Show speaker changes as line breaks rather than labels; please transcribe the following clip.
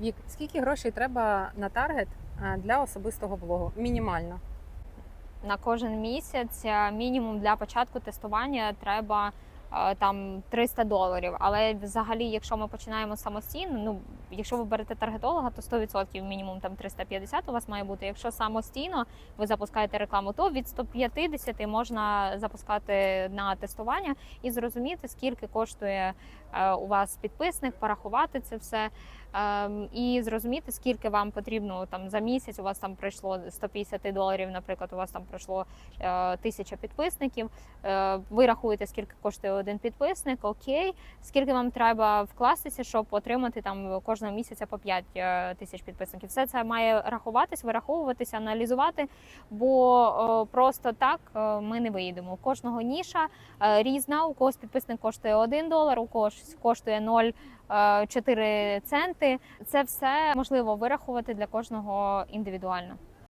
Вік, скільки грошей треба на таргет е, для особистого блогу? Мінімально.
на кожен місяць. е, Мінімум для початку тестування треба е, там 300 доларів. Але взагалі, якщо ми починаємо самостійно, ну якщо ви берете таргетолога, то 100% мінімум там 350 у вас має бути. Якщо самостійно ви запускаєте рекламу, то від 150 можна запускати на тестування і зрозуміти, скільки коштує у вас підписник, порахувати це все. Ем, і зрозуміти, скільки вам потрібно там за місяць. У вас там пройшло 150 доларів, наприклад, у вас там пройшло е, тисяча підписників. Е, ви рахуєте, скільки коштує один підписник, окей, скільки вам треба вкластися, щоб отримати там кожного місяця по 5 е, тисяч підписників. Все це має рахуватись, вираховуватися, аналізувати, бо просто так ми не виїдемо. Кожного ніша різна. У когось підписник коштує 1 долар, у когось коштує 0. 4 центи це все можливо вирахувати для кожного індивідуально.